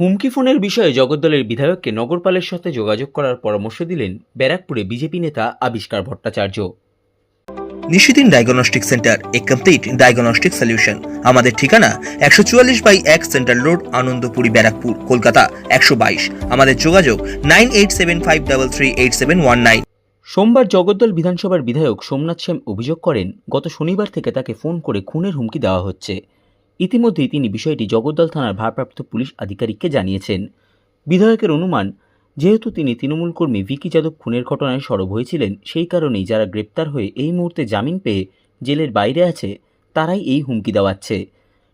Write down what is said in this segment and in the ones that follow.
হুমকি ফোনের বিষয়ে জগদ্দলের বিধায়ককে নগরপালের সাথে যোগাযোগ করার পরামর্শ দিলেন ব্যারাকপুরে বিজেপি নেতা আবিষ্কার ভট্টাচার্য। নিশিদিন ডায়াগনস্টিক সেন্টার এ কমপ্লিট ডায়াগনস্টিক সলিউশন আমাদের ঠিকানা একশো চুয়াল্লিশ বাই এক সেন্ট্রাল রোড আনন্দপুরি ব্যারাকপুর কলকাতা একশো বাইশ। আমাদের যোগাযোগ nine eight seven five double three eight seven one nine. সোমবার জগদ্দল বিধানসভার বিধায়ক সোমনাথ শ্যাম অভিযোগ করেন গত শনিবার থেকে তাকে ফোন করে খুনের হুমকি দেওয়া হচ্ছে। ইতিমধ্যেই তিনি বিষয়টি জগদ্দল থানার ভারপ্রাপ্ত পুলিশ আধিকারিককে জানিয়েছেন। বিধায়কের অনুমান, যেহেতু তিনি তৃণমূল কর্মী ভিকি যাদব খুনের ঘটনায় সরব হয়েছিলেন, সেই কারণেই যারা গ্রেপ্তার হয়ে এই মুহূর্তে জামিন পেয়ে জেলের বাইরে আছে, তারাই এই হুমকি দেওয়াচ্ছে।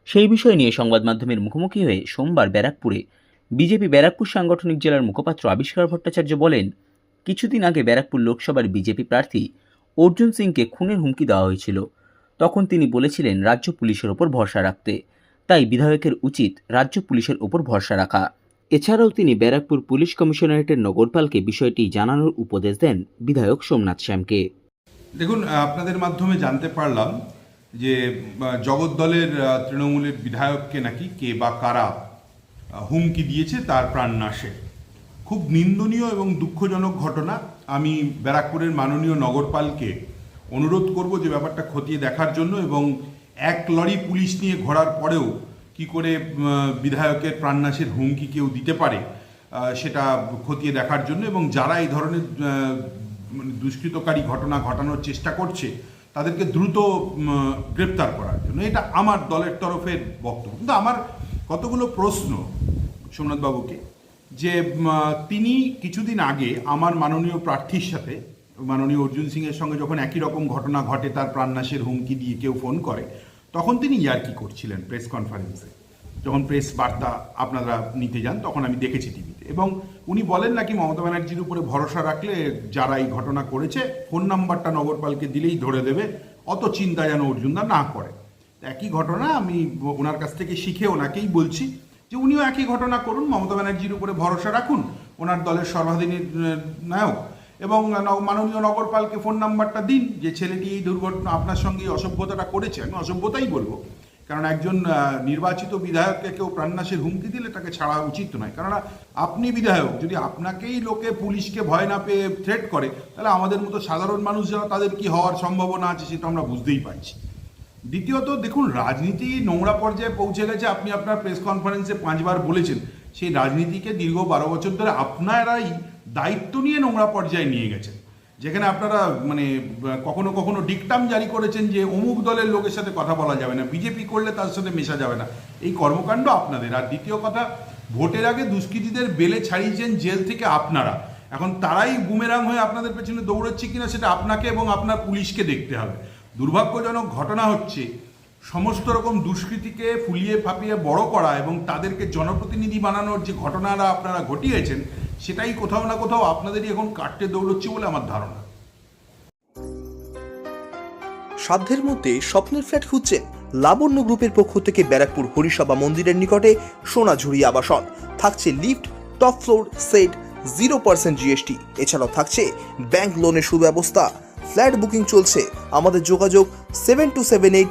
সেই বিষয় নিয়ে সংবাদ মাধ্যমের মুখোমুখি হয়ে সোমবার ব্যারাকপুরে বিজেপি ব্যারাকপুর সাংগঠনিক জেলার মুখপাত্র আবিষ্কার ভট্টাচার্য বলেন, কিছুদিন আগে ব্যারাকপুর লোকসভার বিজেপি প্রার্থী অর্জুন সিংকে খুনের হুমকি দেওয়া হয়েছিল। তখন তিনি বলেছিলেন, রাজ্য পুলিশের ওপর ভরসা রাখতে। তাই বিধায়কের উচিত রাজ্য পুলিশের ওপর ভরসা রাখা। এছাড়াও তিনি ব্যারাকপুর পুলিশ কমিশনারেটের নগরপালকে বিষয়টি জানানোর উপদেশ দেন বিধায়ক সোমনাথ শ্যামকে। দেখুন আপনাদের মাধ্যমে জানতে পারলাম যে জগদ্দলের তৃণমূলের বিধায়ককে নাকি কে বা কারা হুমকি দিয়েছে তার প্রাণনাশে। খুব নিন্দনীয় এবং দুঃখজনক ঘটনা। আমি ব্যারাকপুরের মাননীয় নগরপালকে অনুরোধ করব যে ব্যাপারটা খতিয়ে দেখার জন্য এবং এক লরি পুলিশ নিয়ে ঘোরার পরেও কি করে বিধায়কের প্রাণনাশের হুমকি কেউ দিতে পারে সেটা খতিয়ে দেখার জন্য এবং যারা এই ধরনের মানে দুষ্কৃতকারী ঘটনা ঘটানোর চেষ্টা করছে, তাদেরকে দ্রুত গ্রেপ্তার করার জন্য। এটা আমার দলের তরফের বক্তব্য। কিন্তু আমার কতগুলো প্রশ্ন, সোমনাথবাবুকে, যে তিনি কিছুদিন আগে আমার মাননীয় প্রার্থীর সাথে মাননীয় অর্জুন সিংয়ের সঙ্গে যখন একই রকম ঘটনা ঘটে, তার প্রাণনাশের হুমকি দিয়ে কেউ ফোন করে, তখন তিনি ইয়ার্কি করছিলেন প্রেস কনফারেন্সে। যখন প্রেস বার্তা আপনারা নিতে যান, তখন আমি দেখেছি টিভিতে। এবং উনি বলেন নাকি মমতা ব্যানার্জির উপরে ভরসা রাখলে যারা এই ঘটনা করেছে, ফোন নাম্বারটা নগরপালকে দিলেই ধরে দেবে, অত চিন্তা যেন অর্জুনদা না করে। একই ঘটনা আমি ওনার কাছ থেকে শিখে ওনাকেই বলছি যে উনিও একই ঘটনা করুন, মমতা ব্যানার্জির উপরে ভরসা রাখুন, ওনার দলের সর্বাধিনী নায়ক। এবং মাননীয় নগরপালকে ফোন নাম্বারটা দিন, যে ছেলেটি এই দুর্ঘটনা, আপনার সঙ্গে অসভ্যতাটা করেছে, আমি অসভ্যতাই বলব। কারণ একজন নির্বাচিত বিধায়ককে কেউ প্রাণনাশের হুমকি দিলে তাকে ছাড়া উচিত নয়। কেননা আপনি বিধায়ক, যদি আপনাকেই লোকে পুলিশকে ভয় না পেয়ে থ্রেট করে, তাহলে আমাদের মতো সাধারণ মানুষ যারা, তাদের কি হওয়ার সম্ভাবনা আছে সেটা আমরা বুঝতেই পারছি। দ্বিতীয়ত, দেখুন, রাজনীতি নোংরা পর্যায়ে পৌঁছে গেছে। আপনি আপনার প্রেস কনফারেন্সে পাঁচবার বলেছেন। সেই রাজনীতিকে দীর্ঘ বারো বছর ধরে আপনারাই দায়িত্ব নিয়ে নোংরা পর্যায়ে নিয়ে গেছেন। যেখানে আপনারা মানে কখনো কখনো ডিকটাম জারি করেছেন যে অমুক দলের লোকের সাথে কথা বলা যাবে না, বিজেপি করলে তার সাথে মেশা যাবে না। এই কর্মকাণ্ড আপনাদের। আর দ্বিতীয় কথা, ভোটের আগে দুষ্কৃতীদের বেলে ছাড়িয়েছেন জেল থেকে আপনারা। এখন তারাই বুমেরাং হয়ে আপনাদের পেছনে দৌড়চ্ছে কিনা সেটা আপনাকে এবং আপনার পুলিশকে দেখতে হবে। দুর্ভাগ্যজনক ঘটনা হচ্ছে সমস্ত রকম দুষ্কৃতিকে ফুলিয়ে ফাঁপিয়ে বড় করা এবং তাদেরকে জনপ্রতিনিধি বানানোর যে ঘটনারা আপনারা ঘটিয়েছেন, সেটাই কোথাও না কোথাও আপনাদেরই এখন কাটতে দৌড়চ্ছে বলে আমার ধারণা। সাধ্যের মধ্যে স্বপ্নের ফ্ল্যাট খুঁজছেন লাবণ্য গ্রুপের পক্ষ থেকে ব্যারাকপুর হরিসভা মন্দিরের নিকটে সোনাঝুরি আবাসন। থাকছে lift, top floor, set, zero percent GST. এছাড়াও থাকছে ব্যাংক লোনের সুব্যবস্থা। ফ্ল্যাট বুকিং চলছে। আমাদের যোগাযোগ seven two seven eight